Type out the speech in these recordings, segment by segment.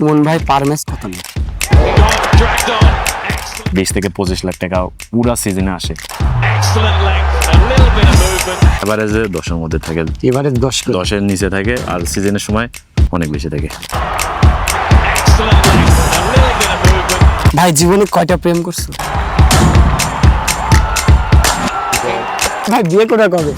সুমন ভাই পার ম্যাচ কত নেয়? বিশ থেকে পঁচিশ লাখ টাকা পুরা সিজনে আসে। Movement. এভারেজে দশের মধ্যে থাকে। এবারে দশ দশের নিচে থাকে আর সিজনের সময় অনেক বেশি থাকে. ভাই জীবনে কয়টা প্রেম করছ? ভাই বিয়ে করে কবে?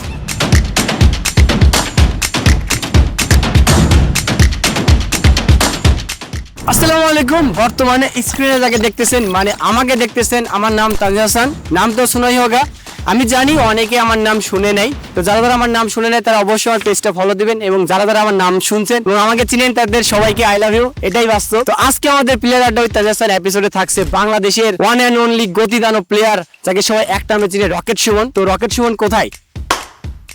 আসসালামু আলাইকুম। বর্তমানে স্ক্রিনে যাকে দেখতেছেন মানে আমাকে দেখতেছেন, আমার নাম তাজ হাসান। নাম তো শোনাই হোগা আমি জানি অনেকে আমার নাম শুনে নাই। তো যারা যারা আমার নাম শুনে নেয় তারা অবশ্যই আমার পেজটা ফলো দিবেন এবং যারা যারা আমার নাম শুনছেন এবং আমাকে চিনেন, তাদের সবাইকে আই লাভ ইউ এটাই বাস্তব। তো আজকে আমাদের প্লেয়ার আড্ডা উইথ তাজ এপিসোডে থাকছে বাংলাদেশের ওয়ান অ্যান্ড অনলি গতিদানব প্লেয়ার যাকে সবাই এক নামে চিনে রকেট সুমন তো রকেট সুমন কোথায়?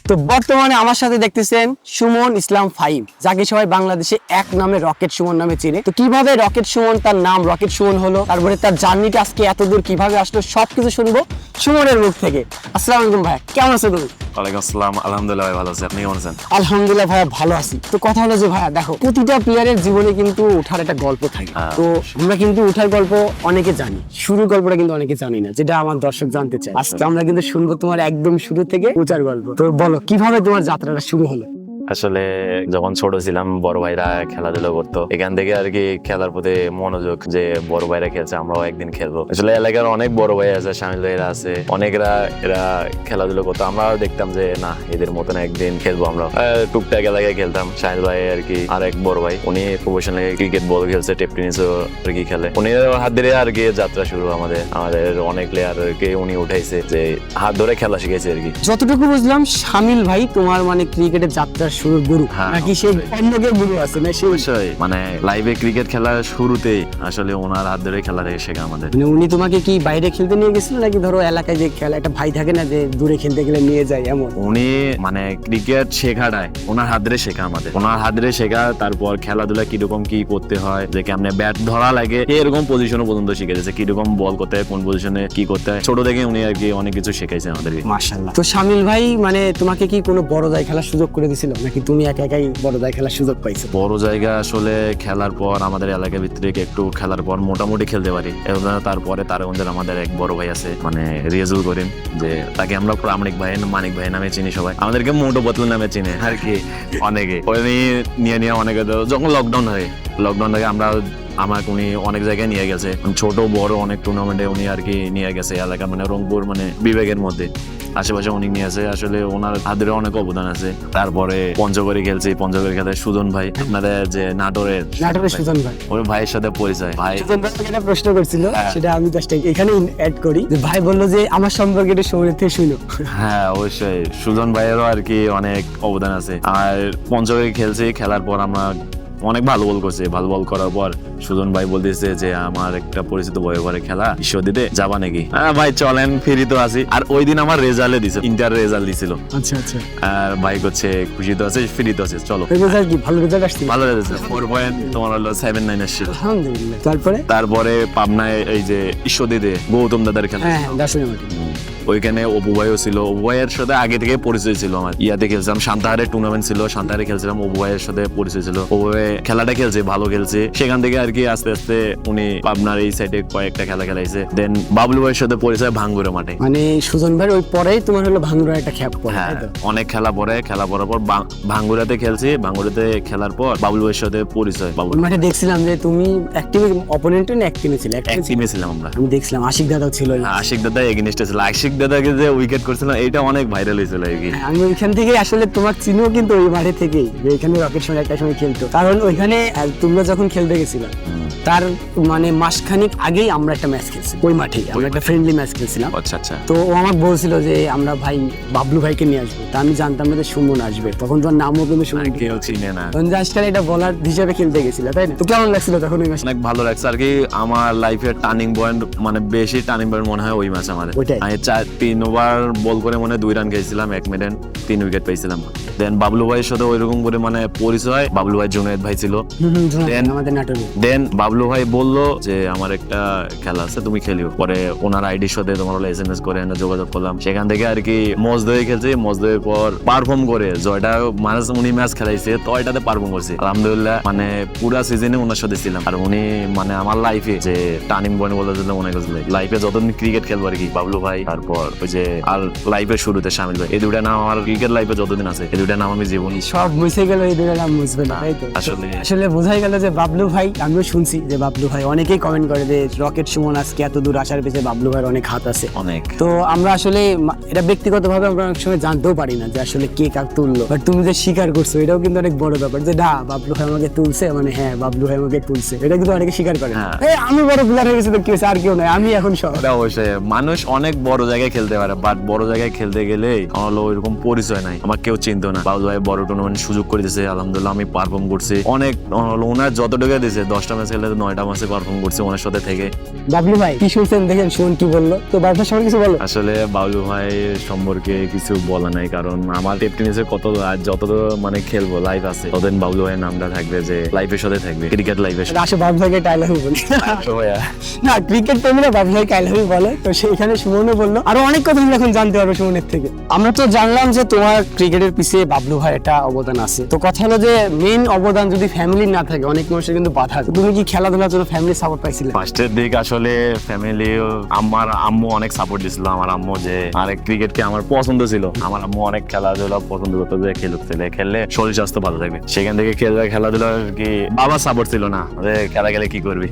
তো বর্তমানে আমার সাথে দেখতেছেন সুমন ইসলাম ফাইভ যাকে সবাই বাংলাদেশে এক নামে রকেট সুমন নামে চিনে। তো কীভাবে রকেট সুমন তার নাম রকেট সুমন হলো, তারপরে তার জার্নিটা আজকে এতদূর কীভাবে আসলো, সবকিছু শুনব সুমনের মুখ থেকে। আসসালাম আলাইকুম ভাই, কেমন আছো তুমি? ওয়ালাইকুম আসসালাম। আলহামদুলিল্লাহ ভালো আছি। আপনি কেমন আছেন? আলহামদুলিল্লাহ ভাইয়া ভালো আছি। তো কথা হলো যে ভাইয়া দেখো প্রতিটা প্লেয়ারের জীবনে কিন্তু ওঠার একটা গল্প থাকে। হ্যাঁ, তো আমরা কিন্তু ওঠার গল্প অনেকে জানি। শুরু গল্পটা কিন্তু অনেকে জানি না যেটা আমার দর্শক জানতে চায়। আজকে আমরা কিন্তু শুনব তোমার একদম শুরু থেকে উচার গল্প। তো বলো কীভাবে তোমার যাত্রাটা শুরু হলো? আসলে যখন ছোট ছিলাম, বড় ভাইরা খেলাধুলা করতো। এখান থেকে আর কি খেলার প্রতি মনোযোগ যে বড় ভাইরা খেলছে, আমরাও একদিন খেলব। আসলে এলাকার অনেক বড় ভাই আছে শামিল ভাইরা আছে। অনেকরা এরা খেলাধুলা করতো। আমরাও দেখতাম যে, না, এদের মতন একদিন খেলব আমরা। টুকটাক এলাকায় খেলতাম। শামিল ভাই আর কি আর এক বড় ভাই। উনি প্রফেশনাল ক্রিকেট বল খেলছে টেপ টেনিসও আর কি খেলে। উনি হাত ধরে আর কি যাত্রা শুরু আমাদের। আমাদের অনেক প্লেয়ারকে উনি উঠাইছে যে, হাত ধরে খেলা শিখেছে আর কি। যতটুকু বুঝলাম শামিল ভাই তোমার মানে ক্রিকেটের যাত্রার শুরুর গুরু। হ্যাঁ, নাকি সেই অন্য কেউ গুরু আছে না সেই অবশ্যই মানে লাইভে ক্রিকেট খেলার শুরুতেই আসলে ওনার হাত ধরে খেলা শেখা আমাদের। মানে উনি তোমাকে কি বাইরে খেলতে নিয়ে গেছিল নাকি ধরো এলাকায় যে খেলা একটা ভাই থাকে না যে দূরে খেলতে গেলে নিয়ে যায় এমন? উনি মানে ক্রিকেট শেখাটায় ওনার হাত ধরে শেখা আমাদের। ওনার হাত ধরে শেখা তারপর খেলাধুলা কীরকম কি করতে হয় যে কেমনে ব্যাট ধরা লাগে এরকম পজিশনও পর্যন্ত শিখে গেছে কীরকম বল করতে হয় কোন পজিশনে কি করতে হয়। ছোট থেকে উনি আর কি অনেক কিছু শেখাইছে আমাদেরকে। মাশাল্লাহ তো শামিল ভাই মানে তোমাকে কি কোনো বড় দায় খেলার সুযোগ করে দিছিল? নাকি তুমি একা একাই বড় জায়গায় খেলার সুযোগ পাইছো? বড় জায়গা আসলে খেলার পর আমাদের এলাকার ভিতরে একটু খেলার পর মোটামুটি খেলতে পারি। এবং তারপরে তারগঞ্জের আমাদের এক বড় ভাই আছে মানে রিয়াজুল করিম, যে তাকে আমরা প্রামাণিক ভাই, মানিক ভাই নামে চিনি সবাই। আমাদেরকে মোটো বোতল নামে চিনে আর কি, অনেকে। ওই নিয়ে নিয়ে অনেকে যখন লকডাউন হয় লকডাউন থেকে আমরা আমাকে উনি অনেক জায়গায় নিয়ে গেছে। ছোট বড় অনেক টুর্নামেন্টে উনি আর কি নিয়ে গেছে। এলাকা মানে রংপুর মানে বিবেকের মধ্যে। আশেপাশে অনেক নিয়ে আছে। আসলে ওনার হাতের অনেক অবদান আছে। তারপরে পঞ্চগড়ি খেলছি। পঞ্চগড়ি খেলে সুজন ভাই আপনাদের যে নাটোরের নাটোরের সুজন ভাই। ওই ভাইয়ের সাথে পরিচয়। ভাই সুজন ভাই একটা প্রশ্ন করছিল। হ্যাঁ। সেটা আমি জাস্ট এখানে অ্যাড করি। যে ভাই বলল যে আমার সম্পর্কে একটু শরীর থেকে শুনো। হ্যাঁ অবশ্যই। সুজন ভাইয়েরও আর কি অনেক অবদান আছে। আর পঞ্চগড়ি খেলছি। খেলার পর আমরা অনেক ভালো বল করছে। ভালো বল করার পর সুজন ভাই বলতেছে যে আমার একটা পরিচিত বয়ে ঘরে খেলা ঈশ্বর দিতে যাবা নাকি? হ্যাঁ ভাই চলেন ফিরি তো আছি। আর ওই দিন আমার রেজাল্টে দিছিল ইন্টার রেজাল্ট দিছিল। আচ্ছা আচ্ছা। আর ভাই করছে খুশি তো আছে ফ্রি তো আছে চলো। রেজাল্ট কি ভালো রেজাল্ট আসছিল ভালো লেগেছে ফোর পয়েন্ট তোমার হলো সেভেন নাইন আসছিল আলহামদুলিল্লাহ। তারপরে? তারপরে পাবনায় এই যে ঈশ্বরদীতে গৌতম দাদার খেলা। হ্যাঁ মাটি। ওইখানে অপু ভাইও ছিল। অপু ভাইয়ের সাথে আগে থেকে পরিচয় ছিল আমার। ইয়াতে খেলছিলাম সান্তাহারে টুর্নামেন্ট ছিল সান্তাহারে খেলছিলাম অপু ভাইয়ের সাথে পরিচয় ছিল। অপু ভাই খেলাটা খেলছে ভালো খেলছে। সেখান থেকে আর কি আস্তে আস্তে উনি পাবনার এই সাইডে কয়েকটা খেলা খেলাইছে। দেন বাবলু ভাইয়ের সাথে পরিচয় ভাঙ্গুরে মাঠে। মানে সুজন ভাই ওই পরেই তোমার হলো ভাঙড়া একটা পড়ে হ্যাঁ অনেক খেলা পরে খেলা পড়ার পর ভাঙ্গুরাতে খেলছি ভাঙ্গুরাতে খেলার পর বাবলু ভাইয়ের সাথে পরিচয় বাবলু। মাঠে দেখছিলাম যে তুমি টিমে অপোনেন্ট না টিমে ছিলে? টিমে ছিলাম আমরা। আমি দেখছিলাম আশিক দাদাও ছিল। আশিক দাদা এগেনিস্টে ছিল। আশিক দাদাকে যে উইকেট করছিল এটা অনেক ভাইরাল হয়েছিল আর কি। আমি ওইখান থেকে আসলে তোমার চিনিও কিন্তু ওই মাঠে থেকেই যে এখানে রকেট সময় একটা সময় খেলতো। কারণ ওইখানে তোমরা যখন খেলতে গেছিলাম তার মানে মাসখানিক আগেই আমরা একটা ম্যাচ খেলছি ওই মাঠেই আমরা একটা ফ্রেন্ডলি ম্যাচ খেলছিলাম। আচ্ছা আচ্ছা। তো ও আমাকে বলছিল যে আমরা ভাই বাবলু ভাইকে নিয়ে আসব। তা আমি জানতাম না যে সুমন আসবে। তখন তোমার নামও কিন্তু সুমন কেউ চিনে না। তখন আজকাল এটা বলার হিসাবে খেলতে গেছিল তাই না? তো কেমন লাগছিল তখন ওই ম্যাচ অনেক ভালো লাগছে। আর কি আমার লাইফের টার্নিং পয়েন্ট মানে বেশি টার্নিং পয়েন্ট মনে হয় ওই ম্যাচ আমাদের। আমি চার তিন ওভার বল করে মনে দুই রান খেয়েছিলাম এক মিনিট তিন উইকেট পেয়েছিলাম দেন বাবলু ভাইয়ের সাথে ওইরকম করে মানে পরিচয় বাবলু ভাই জুনায়েদ ভাই ছিল। দেন বাবলু বাবলু ভাই বলল যে আমার একটা খেলা আছে তুমি খেলিও। পরে ওনার আইডির সাথে তোমার হলো এস এম এস করে যোগাযোগ করলাম। সেখান থেকে আর কি মজদয়ে খেলছে মজদয়ের পর পারফর্ম করে জয়টা মানে উনি ম্যাচ খেলাইছে তো এটাতে পারফর্ম করছে। আলহামদুলিল্লাহ মানে পুরা সিজনে ওনার সাথে ছিলাম। আর উনি মানে আমার লাইফে যে টার্নিং পয়েন্ট বলে দিলে মনে করছিল লাইফে যতদিন ক্রিকেট খেলব আর কি বাবলু ভাই তারপর ওই যে আর লাইফের শুরুতে সামিল ভাই এই দুটা নাম আমার ক্রিকেট লাইফে যতদিন আছে এই দুটা নাম আমি জীবনী সব মুছে গেল এই দুটো নাম মুছবে না আসলে আসলে বোঝাই গেল যে বাবলু ভাই আমিও শুনছি। যে বাবলু ভাই অনেকেই কমেন্ট করে যে রকেট সুমন আজকে এত দূর আসার পেছনে বাবলু ভাইয়ের অনেক হাত আছে। অনেক। তো আমরা আসলে এটা ব্যক্তিগতভাবে আমরা অনেক সময় জানতেও পারি না যে আসলে কে কাক তুললো। বাট তুমি যে স্বীকার করছ এটাও কিন্তু অনেক বড় ব্যাপার যে না বাবলু ভাই আমাকে তুলছে মানে হ্যাঁ বাবলু ভাই আমাকে তুলছে। এটা কিন্তু অনেকে স্বীকার করে হ্যাঁ। এই আমি বড় প্লেয়ার হয়ে গেছি তো কি হয়েছে? আর কেউ নয় আমি এখন সব। অবশ্যই মানুষ অনেক বড় জায়গায় খেলতে পারে বাট বড় জায়গায় খেলতে গেলে আমার ওইরকম পরিচয় নাই। আমার কেউ চিনতো না। বাবলু ভাই বড় টুর্নামেন্ট সুযোগ করে দিয়েছে আলহামদুলিল্লাহ আমি পারফর্ম করছি। অনেক ওনার যতটুকু দিয়েছে দশটা ম্যাচ খেলে নয়টা ম্যাচে পারফর্ম করছি ওনার সাথে থেকে। বাবলু ভাই কি শুনছেন? দেখেন শুন কি বলল? তো বাবলু সবার কিছু বলো। আসলে বাবলু ভাই সম্পর্কে কিছু বলা নাই কারণ আমার টেপ টেনিসে কত যত মানে খেলব লাইফ আছে ততদিন বাবলু ভাইয়ের নামটা থাকবে যে লাইফের সাথে থাকবে ক্রিকেট লাইফের সাথে। আসে বাবলু ভাইকে টাইলামি বলি। ভাইয়া। না ক্রিকেট প্রেমীরা বাবলু ভাই কাইলামি বলে। তো সেইখানে সুমনও বলল। আরও অনেক কথা আমরা এখন জানতে পারব সুমনের থেকে। আমরা তো জানলাম যে তোমার ক্রিকেটের পিছিয়ে বাবলু ভাই একটা অবদান আছে। তো কথা হলো যে মেইন অবদান যদি ফ্যামিলি না থাকে অনেক মানুষের কিন্তু বাধা তুমি কি খেলাধুলার জন্য ফ্যামিলি সাপোর্ট পাইছিলে? ফার্স্টের দিক আসলে ফ্যামিলি আমার আম্মু অনেক সাপোর্ট দিছিল। আমার আম্মু যে আর ক্রিকেটকে আমার পছন্দ ছিল? আমার আম্মু অনেক খেলাধুলা পছন্দ করতো যে খেলুক ছেলে খেললে শরীর স্বাস্থ্য ভালো থাকবে। সেখান থেকে খেলা খেলাধুলা আর কি বাবা সাপোর্ট ছিল না। যে খেলা গেলে কি করবি?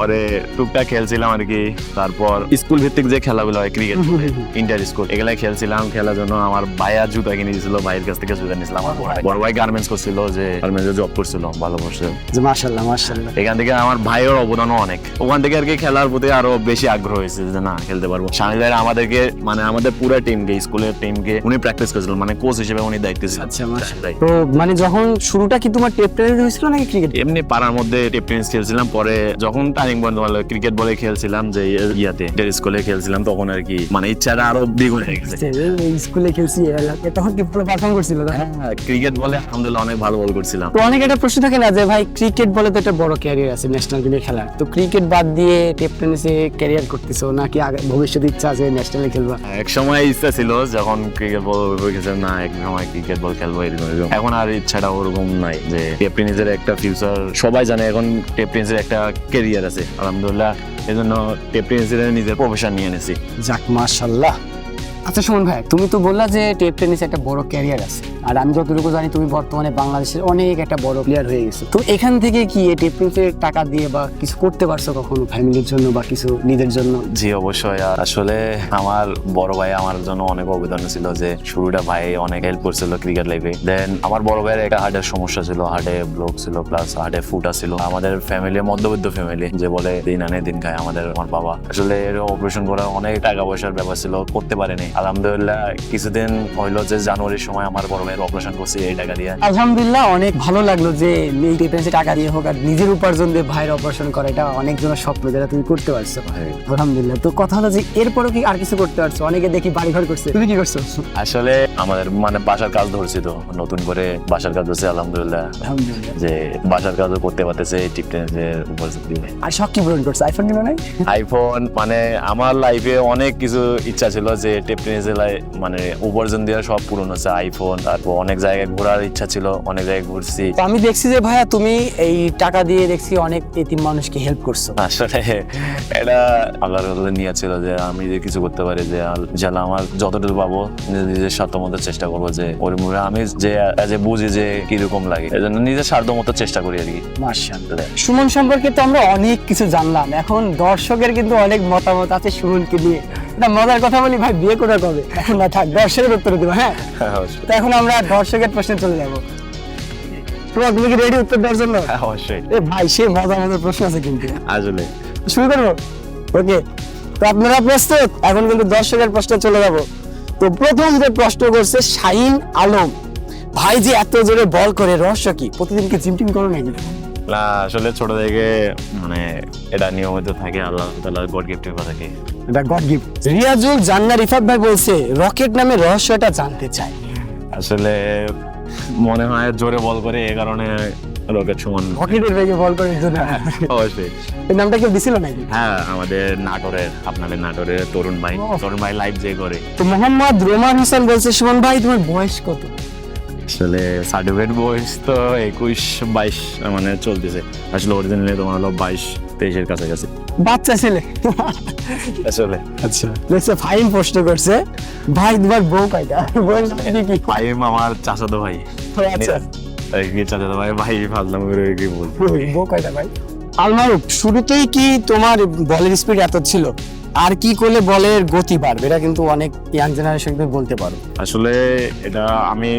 পরে টুকটাক খেলছিলাম আর কি। তারপর স্কুল ভিত্তিক যে খেলাগুলো হয় ক্রিকেট ইন্টার স্কুল এগুলাই খেলছিলাম। খেলার জন্য আমার ভাইয়া জুতা কিনে দিয়েছিল ভাইয়ের কাছ থেকে জুতা নিয়েছিলাম। আমার বড় ভাই। গার্মেন্টস করছিল যে গার্মেন্টসে জব করছিল ভালো বসে যে মাশাল্লাহ এখান থেকে আমার ভাইয়ের অবদানও অনেক। ওখান থেকে আর কি খেলার প্রতি আরও বেশি আগ্রহ হয়েছে যে না খেলতে পারব। ভাই আমাদেরকে মানে আমাদের পুরো টিমকে স্কুলের টিমকে উনি প্র্যাকটিস করেছিলেন মানে কোচ হিসেবে উনি দায়িত্ব ছিল আচ্ছা তো মানে যখন শুরুটা কি তোমার টেপ টেনিস হয়েছিল নাকি ক্রিকেট এমনি পাড়ার মধ্যে টেপ টেনিস খেলছিলাম পরে যখন টার্নিং পয়েন্ট বলে ক্রিকেট বলে খেলছিলাম যে ইয়াতে স্কুলে খেলছিলাম তখন আর কি মানে ইচ্ছাটা আরও দ্বিগুণ হয়ে গেছে। স্কুলে খেলছি তখন কি ভালো পারফর্ম করছিল হ্যাঁ ক্রিকেট বলে আলহামদুলিল্লাহ অনেক ভালো বল করছিলাম। তো অনেক একটা প্রশ্ন থাকে না যে ভাই ক্রিকেট বলে তো একটা বড় ক্যারিয়ার আছে ন্যাশনাল টিমে খেলার। তো ক্রিকেট বাদ দিয়ে টেপ টেনিসে ক্যারিয়ার করতেছো নাকি ভবিষ্যতে ইচ্ছা আছে ন্যাশনালে খেলবা এক সময় ইচ্ছা ছিল যখন ক্রিকেট বল গেছে না এক সময় ক্রিকেট বল খেলব এরকম। এখন আর ইচ্ছাটা ওরকম নাই যে টেপ টেনিসের একটা ফিউচার সবাই জানে এখন টেপ টেনিসের একটা ক্যারিয়ার আছে। আলহামদুলিল্লাহ এই জন্য টেপ টেনিসের নিজের প্রফেশন নিয়ে এনেছি। যাক মাশাল্লাহ। আচ্ছা সুমন ভাই, তুমি তো বললা যে টেপ টেনিস একটা বড় ক্যারিয়ার আছে। আর আমি যতটুকু জানি, তুমি বর্তমানে বাংলাদেশের অনেক একটা বড় প্লেয়ার হয়ে গেছো। তো এখান থেকে কি এই টেপ টেনিসের টাকা দিয়ে বা কিছু করতে পারছ কখনো ফ্যামিলির জন্য বা কিছু নিজের জন্য? জি, অবশ্যই। আসলে আমার বড় ভাই আমার জন্য অনেক অবদান ছিল যে শুরুটা ভাই অনেক হেল্প করছিল ক্রিকেট লাইফে দেন আমার বড় ভাইয়ের একটা হার্টের সমস্যা ছিল হার্টে ব্লক ছিল প্লাস হার্টে ফুটা ছিল। আমাদের ফ্যামিলি মধ্যবিত্ত ফ্যামিলি যে বলে, দিন আনে, দিন খায় আমাদের আমার বাবা। আসলে এর অপারেশন করা অনেক টাকা পয়সার ব্যাপার ছিল, করতে পারেনি। আলহামদুলিল্লাহ কিছুদিন হইল যে জানুয়ারির সময় আমার বড় ভাইয়ের অপারেশন করছি এই টাকা দিয়ে। আলহামদুলিল্লাহ অনেক ভালো লাগল যে এই ডিফেন্সে টাকা দিয়ে হোক আর নিজের উপার্জন দিয়ে ভাইয়ের অপারেশন করা এটা অনেকজনের স্বপ্ন যেটা তুমি করতে পারছ। আলহামদুলিল্লাহ তো কথা হলো যে এরপরও কি আর কিছু করতে পারছ? অনেকে দেখি বাড়ি ঘর করছে। তুমি কি করছ? আসলে আমাদের মানে বাসার কাজ ধরছি তো নতুন করে বাসার কাজ ধরছি আলহামদুলিল্লাহ। যে বাসার কাজও করতে পারতেছে এই টিপ উপর আর শখ কি পূরণ করছ? আইফোন কিনো নাই? আইফোন মানে আমার লাইফে অনেক কিছু ইচ্ছা ছিল যে টেপ লাই- মানে উপার্জন দিয়ে সব পূরণ হচ্ছে। আইফোন তারপর অনেক জায়গায় ঘোরার ইচ্ছা ছিল অনেক জায়গায় ঘুরছি। তো আমি দেখছি যে ভাইয়া তুমি এই টাকা দিয়ে দেখছি অনেক এতিম মানুষকে হেল্প করছ। আসলে এটা আল্লাহর কাছে নিয়ে ছিল যে আমি যে কিছু করতে পারি যে যেন আমার যতটুকু পাবো নিজের নিজের স্বার্থ মতো চেষ্টা করব যে ওর মুখে আমি যে যে বুঝি যে কীরকম লাগে। এই জন্য নিজের স্বার্থ মতো চেষ্টা করি আর কি। সুমন সম্পর্কে তো আমরা অনেক কিছু জানলাম। এখন দর্শকের কিন্তু অনেক মতামত আছে সুমনকে নিয়ে। না মজার কথা বলি ভাই বিয়ে করে কবে? এখন না থাক দর্শকের উত্তর দেবো হ্যাঁ? তো এখন আমরা দর্শকের প্রশ্নে চলে যাব। তোমার তুমি কি রেডি উত্তর দেওয়ার জন্য? হ্যাঁ, অবশ্যই। এ ভাই সে মজার মজার প্রশ্ন আছে কিন্তু। আসলে শুরু করব? ওকে। তো আপনারা প্রস্তুত? এখন কিন্তু দর্শকের প্রশ্নে চলে যাব। তো প্রথম যে প্রশ্ন করছে শাহিন আলম ভাই যে এত জোরে বল করে রহস্য কি? প্রতিদিন কি জিম টিম করো নাকি? না আসলে ছোট থেকে মানে এটা নিয়মিত থাকে আল্লাহ তাআলা গড গিফটের কথা কি? এটা গড গিফট। রিয়াজুল জান্নার রিফাত ভাই বলছে রকেট নামে রহস্যটা জানতে চাই। আসলে মনে হয় জোরে বল করে এই কারণে রকেট সুমন। বেগে বল করে অবশ্যই। এই নামটা কেউ দিছিল নাকি? হ্যাঁ আমাদের নাটোরের আপনাদের নাটোরের তরুণ ভাই। তরুণ ভাই লাইভ যে করে। তো মোহাম্মদ রোমান হোসেন বলছে সুমন ভাই তোমার বয়স কত? আসলে সার্টিফিকেট বয়স তো একুশ বাইশ মানে চলতেছে। আসলে অরিজিনালি তোমার হলো বাইশ তেইশের কাছাকাছি। বাচ্চা ছেলে। আসলে। আচ্ছা। দেখছে ফাইম প্রশ্ন করছে ভাই তোমার বউ কয়টা? বয়স এটা কি? ফাইম আমার চাচাতো ভাই। আচ্ছা। এই কি চাচাতো ভাই ভাই ভালো করে কি বলব। বউ কয়টা ভাই? আলমারুফ শুরুতেই কি তোমার বলের স্পিড এত ছিল? আর কি করলে বলের গতি বাড়বে? এটা কিন্তু অনেক ইয়াং জেনারেশনকে বলতে পারো। আসলে এটা আমি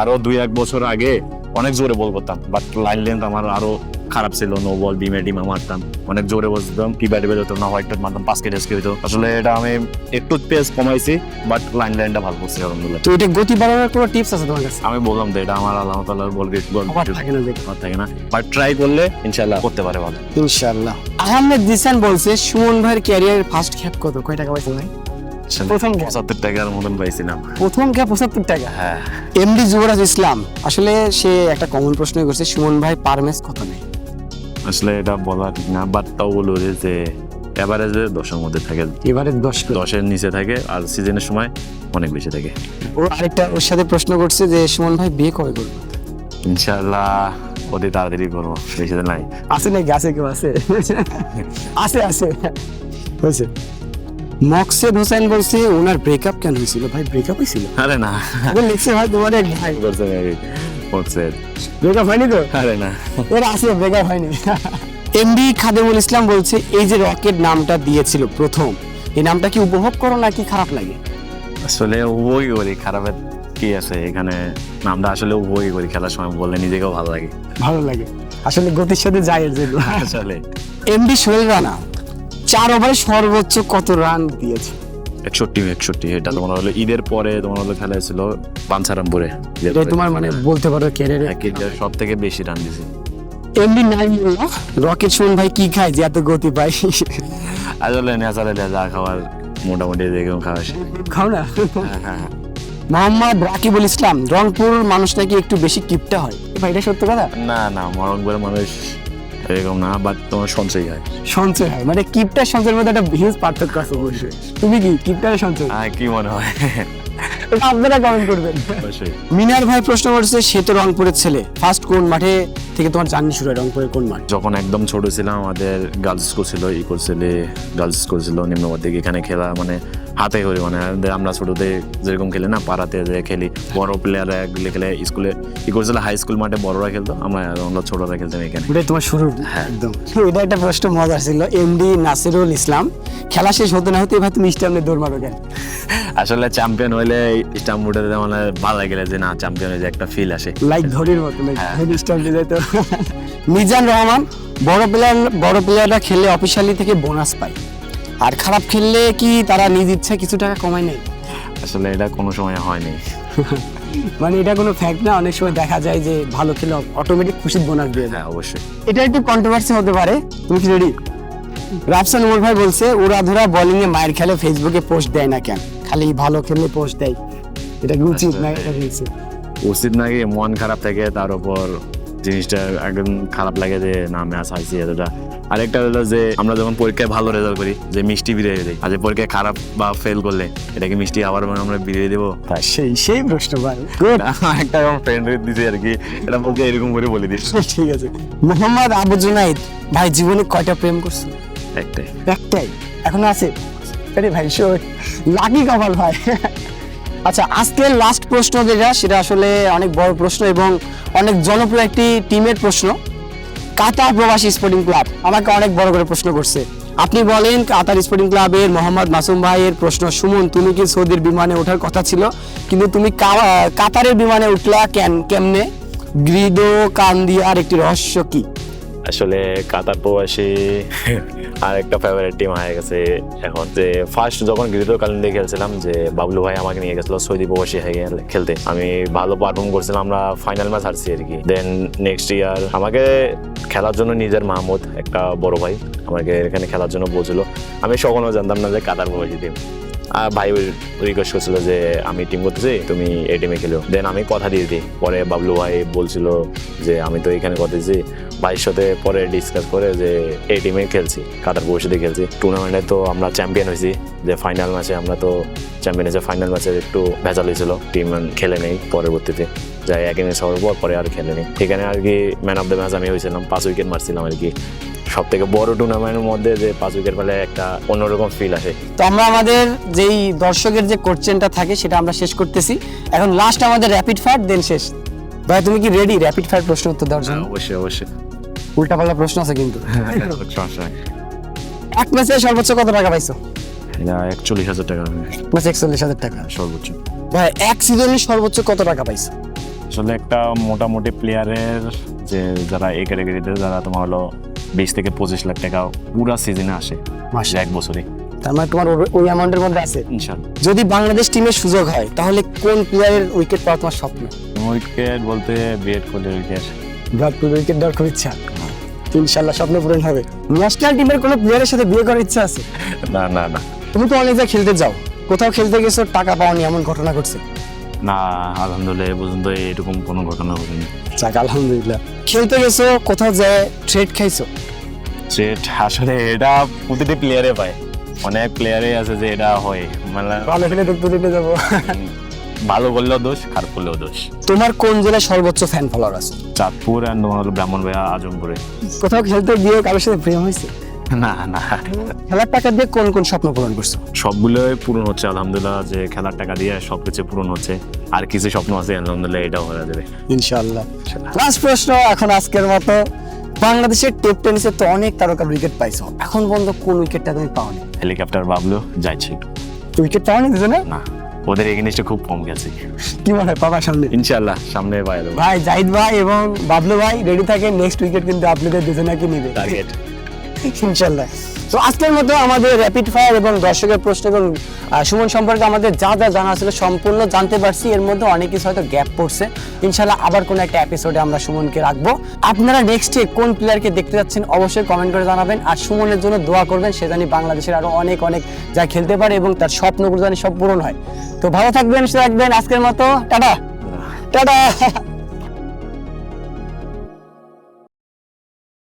আরও দুই এক বছর আগে অনেক জোরে বল করতাম বাট লাইন লেন্থ আমার আরও খারাপ ছিল নো বল বিমে ডিমে মারতাম। অনেক জোরে বসতাম কি ব্যাটে বেরোতো না হোয়াইট টট মারতাম পাঁচ কেটে হইতো। আসলে এটা আমি একটু পেস কমাইছি বাট লাইন লাইনটা ভালো করছি আলহামদুলিল্লাহ। তো এটা গতি বাড়ানোর কোনো টিপস আছে তোমার কাছে? আমি বললাম তো এটা আমার আল্লাহ তালার বল গেট বল থাকে না দেখো। থাকে না বাট ট্রাই করলে ইনশাল্লাহ করতে পারে ভালো। ইনশাআল্লাহ। আহমেদ দিসান বলছে সুমন ভাইয়ের ক্যারিয়ার ফার্স্ট ক্যাপ কত? কয় টাকা পাইছে ভাই? প্রথম cap। পঁচাত্তর টাকার মতন পাইছিলাম। প্রথম ক্যাপ পঁচাত্তর টাকা। হ্যাঁ। এমডি যুবরাজ ইসলাম আসলে সে একটা কমন প্রশ্ন করছে সুমন ভাই পার ম্যাচ কত নেই আসলে এটা বলা ঠিক না বাট তাও বলব যে- এভারেজে দশের মধ্যে থাকে। এবারে দশ দশের নিচে থাকে আর সিজনের সময় অনেক বেশি থাকে। ও আরেকটা ওর সাথে প্রশ্ন করছে যে সুমন ভাই বিয়ে কবে করবে? ইনশাল্লাহ অতি তাড়াতাড়ি করব বেশি দিন নাই। আছে নাকি? আছে কেউ আছে? আছে আছে। হয়েছে। মকসেদ হোসেন বলছে ওনার ব্রেকআপ কেন হয়েছিল? ভাই ব্রেকআপ হয়েছিল? আরে না। আগে লিখছে ভাই তোমার এক ভাই। করছে করছে ব্রেকআপ হয়নি তো? আরে না। এর আছে ব্রেকআপ হয়নি। এমডি খাদেমুল ইসলাম বলছে এই যে রকেট নামটা দিয়েছিল প্রথম এই নামটা কি উপভোগ করো নাকি খারাপ লাগে? আসলে উপভোগই করি খারাপের কি আছে? এখানে নামটা আসলে উপভোগই করি খেলার সময় বললে নিজেকেও ভালো লাগে। ভালো লাগে। আসলে গতির সাথে যায় জন্য আসলে। এমডি সোহেল রানা চার ওভারে সর্বোচ্চ কত রান দিয়েছে? একষট্টি একষট্টি এটা তোমার হলো ঈদের পরে তোমার হলো খেলা ছিল বাঞ্ছারামপুরে এটাই তোমার মানে বলতে পারো ক্যারিয়ারে সব থেকে বেশি রান এমডি নাইমুল্লাহ রকেট ভাই কি খায় যে এত গতি পায়? আসলে ন্যাচারালি যা খাওয়ার মোটামুটি দেখে খাওয়া। খাও না? হ্যাঁ, হ্যাঁ, হ্যাঁ। মোহাম্মদ রাকিবুল ইসলাম রংপুর মানুষ নাকি একটু বেশি কিপটা হয়? ভাই এটা সত্য কথা? না না মরঙ্গের মানুষ এরকম না বাট তোমার সঞ্চয় হয়। সঞ্চয় হয়? মানে কিপটার সঞ্চয়ের মধ্যে একটা হিউজ পার্থক্য আছে অবশ্যই। তুমি কি কিপটার সঞ্চয়? হ্যাঁ কি মনে হয়? আপনারা কমেন্ট করবেন। মিনার ভাই প্রশ্ন করছে সে তো রংপুরের ছেলে। ফার্স্ট কোন মাঠে থেকে তোমার জার্নি শুরু হয়? রংপুরের কোন মাঠ? যখন একদম ছোট ছিলাম আমাদের গার্লস স্কুল ছিল ই করছিল গার্লস স্কুল ছিল নিম্নবাদিক এখানে খেলা মানে হাতে করি মানে আমরা ছোটতে যেরকম খেলি না পাড়াতে যে খেলি বড় প্লেয়াররা গুলি খেলে স্কুলে ই করছিল হাই স্কুল মাঠে বড়রা খেলতো আমরা আমরা ছোটরা খেলতাম এখানে। ওটাই তোমার শুরু হ্যাঁ। একদম। এটা একটা প্রশ্ন মজা ছিল এমডি নাসিরুল ইসলাম খেলা শেষ হতে না হতে ভাই তুমি স্টামনে দৌড় মারো কেন? আসলে চ্যাম্পিয়ন হইলে স্টাম্প উঠে মানে ভালো লাগে যে না চ্যাম্পিয়ন হয়ে একটা ফিল আসে। লাইক ধরির মতো লাইক। স্টাম্প দিয়ে যেত মিজান রহমান বড় প্লেয়ার বড় প্লেয়াররা খেলে অফিসিয়ালি থেকে বোনাস পায়। আর খারাপ খেললে কি তারা নিজ ইচ্ছা কিছু টাকা কমায় নেয়? আসলে এটা কোনো সময় হয়নি। মানে এটা কোনো ফ্যাক্ট না অনেক সময় দেখা যায় যে ভালো খেলে অটোমেটিক খুশির বোনাস দিয়ে দেয়। হ্যাঁ অবশ্যই। এটা একটু কন্ট্রোভার্সি হতে পারে তুমি কি রেডি রাফসান উমর ভাই বলছে ওরা ধরা বোলিং এ মায়ের খেলে ফেসবুকে পোস্ট দেয় না কেন? খালি ভালো খেললে পোস্ট দেয়। এটা কি উচিত না এটা? উচিত? নাকি মন খারাপ থাকে তার উপর জিনিসটা একদম খারাপ লাগে যে না ম্যাচ হাইছি এতটা। আরেকটা হলো যে আমরা যখন পরীক্ষায় ভালো রেজাল্ট করি যে মিষ্টি বিরিয়ে দিই আর যে পরীক্ষায় খারাপ বা ফেল করলে এটাকে মিষ্টি আবার মানে আমরা বিরিয়ে দেবো? সেই সেই প্রশ্ন ভাই। গুড একটা আমার ফ্রেন্ড দিছে আর কি এটা বলতে এরকম করে বলে দিস ঠিক আছে। মোহাম্মদ আবু জুনাইদ ভাই জীবনে কয়টা প্রেম করছ? একটাই। একটাই। এখনও আছে? আরে ভাই লাকি কপাল ভাই। আচ্ছা আজকের লাস্ট প্রশ্ন যেটা, সেটা আসলে অনেক বড় প্রশ্ন এবং অনেক জনপ্রিয় একটি টিমের প্রশ্ন। কাতার প্রবাসী স্পোর্টিং ক্লাব আমাকে অনেক বড় করে প্রশ্ন করছে। আপনি বলেন কাতার স্পোর্টিং ক্লাবের মোহাম্মদ মাসুম ভাইয়ের প্রশ্ন, সুমন, তুমি কি সৌদির বিমানে ওঠার কথা ছিল? কিন্তু তুমি কাতারের বিমানে উঠলা কেন, কেমনে? গ্রিদো কান্দিয়ার একটি রহস্য কি? আসলে কাতার প্রবাসী আর একটা ফেভারিট টিম হয়ে গেছে এখন যে ফার্স্ট যখন গৃহকালীন দিয়ে খেলছিলাম যে বাবলু ভাই আমাকে নিয়ে গেছিল সৌদি প্রবাসী হয়ে গেলে খেলতে। আমি ভালো পারফর্ম করছিলাম আমরা ফাইনাল ম্যাচ হারছি আর কি। দেন নেক্সট ইয়ার আমাকে খেলার জন্য নিজের মাহমুদ একটা বড় ভাই আমাকে এখানে খেলার জন্য বলছিল। আমি সকলেও জানতাম না যে কাতার প্রবাসী টিম আর ভাই রিকোয়েস্ট করছিল যে আমি টিম করতেছি তুমি এই টিমে খেলো। দেন আমি কথা দিয়ে দিই। পরে বাবলু ভাই বলছিল যে আমি তো এখানে কথা দিয়েছি ভাইয়ের সাথে পরে ডিসকাস করে যে এই টিমে খেলছি কাতার পরিষদে খেলছি। টুর্নামেন্টে তো আমরা চ্যাম্পিয়ন হয়েছি যে ফাইনাল ম্যাচে আমরা তো চ্যাম্পিয়ন হয়েছে ফাইনাল ম্যাচে একটু ভেজাল হয়েছিল টিম খেলে নেই পরবর্তীতে। যাই এক ইনিংস হওয়ার পর পরে আর খেলে নেই। এখানে আর কি ম্যান অফ দ্য ম্যাচ আমি হয়েছিলাম পাঁচ উইকেট মারছিলাম আর কি। সব থেকে বড় টুর্নামেন্টের মধ্যে যে পাঁচ উইকেট পেলে একটা অন্যরকম ফিল আসে। তো আমরা আমাদের যেই দর্শকের যে কোশ্চেনটা থাকে সেটা আমরা শেষ করতেছি। এখন লাস্ট আমাদের র্যাপিড ফায়ার দেন শেষ। ভাই তুমি কি রেডি র্যাপিড ফায়ার প্রশ্ন উত্তর দেওয়ার জন্য। অবশ্যই অবশ্যই। উল্টা পাল্টা প্রশ্ন আছে কিন্তু। এক ম্যাচে সর্বোচ্চ কত টাকা পাইছো? একচল্লিশ হাজার টাকা। ম্যাচ একচল্লিশ হাজার টাকা। সর্বোচ্চ। ভাই এক সিজনে সর্বোচ্চ কত টাকা পাইছো? আসলে একটা মোটামুটি প্লেয়ারের যে যারা এই ক্যাটাগরিতে যারা তোমার হলো বিশ থেকে পঁচিশ লাখ টাকা পুরা সিজনে আসে। মাসে এক বছরে। তার মানে তোমার ওই- অ্যামাউন্টের মধ্যে আছে? যদি বাংলাদেশ টিমের সুযোগ হয় তাহলে কোন প্লেয়ারের উইকেট পাওয়া তোমার স্বপ্ন? উইকেট বলতে বিএড কোহলি উইকেট বিরাট কোহলি উইকেট দেওয়ার খুব ইচ্ছা। ইনশাল্লাহ স্বপ্ন পূরণ হবে। ন্যাশনাল টিমের কোনো প্লেয়ারের সাথে বিয়ে করার ইচ্ছা আছে? না না না। তুমি তো অনেক জায়গায় খেলতে যাও। কোথাও খেলতে গেছো টাকা পাওনি এমন ঘটনা ঘটছে? না আলহামদুলিল্লাহ পর্যন্ত এরকম কোনো ঘটনা ঘটেনি। যাক আলহামদুলিল্লাহ। খেলতে গেছো কোথাও যায় ট্রেড খাইছো? সেট আসলে এটা প্রতিটি প্লেয়ারে পায় অনেক প্লেয়ারে আছে যে এটা হয়। মানে ভালো খেলে দেখতে দেখতে যাব। ভালো বললেও দোষ খারাপ করলেও দোষ। তোমার কোন জেলায় সর্বোচ্চ ফ্যান ফলোয়ার আছে? চাঁদপুর অ্যান্ড তোমার হলো ব্রাহ্মণবাড়িয়া আজমপুরে। কোথাও খেলতে গিয়ে কারোর সাথে প্রেম হয়েছে? না না। খেলার টাকা দিয়ে কোন কোন স্বপ্ন পূরণ করছ? সবগুলোই পূরণ হচ্ছে আলহামদুলিল্লাহ। যে খেলার টাকা দিয়ে সব কিছু পূরণ হচ্ছে আর কিছু স্বপ্ন আছে আলহামদুলিল্লাহ এটাও হয়ে যাবে। ইনশাআল্লাহ। লাস্ট প্রশ্ন এখন আজকের মতো। বাংলাদেশের টেপ টেনিসে তো অনেক তারকার উইকেট পাইছো। এখন পর্যন্ত কোন উইকেটটা তুমি পাওনি? হেলিকপ্টার বাবলু যাইছি। উইকেট পাওনি দুজনে? না। ওদের এখানে জিনিসটা খুব কম গেছে। কি মনে হয় পাবা সামনে? ইনশাল্লাহ সামনে পাই ভাই জাহিদ ভাই এবং বাবলু ভাই রেডি থাকে নেক্সট উইকেট কিন্তু আপনাদের দুজনাকে নিবে। টার্গেট ইনশাল্লাহ তো আজকের মতো আমাদের র্যাপিড ফায়ার এবং দর্শকের প্রশ্ন এবং সুমন সম্পর্কে আমাদের যা যা জানা ছিল সম্পূর্ণ জানতে পারছি। এর মধ্যে অনেক কিছু হয়তো গ্যাপ পড়ছে। ইনশাল্লাহ আবার কোনো একটা এপিসোডে আমরা সুমনকে রাখব। আপনারা নেক্সটে কোন প্লেয়ারকে দেখতে যাচ্ছেন অবশ্যই কমেন্ট করে জানাবেন। আর সুমনের জন্য দোয়া করবেন সে জানি বাংলাদেশের আরও অনেক অনেক যা খেলতে পারে এবং তার স্বপ্নগুলো জানি সব পূরণ হয়। তো ভালো থাকবেন সে রাখবেন আজকের মতো টাটা। টাটা।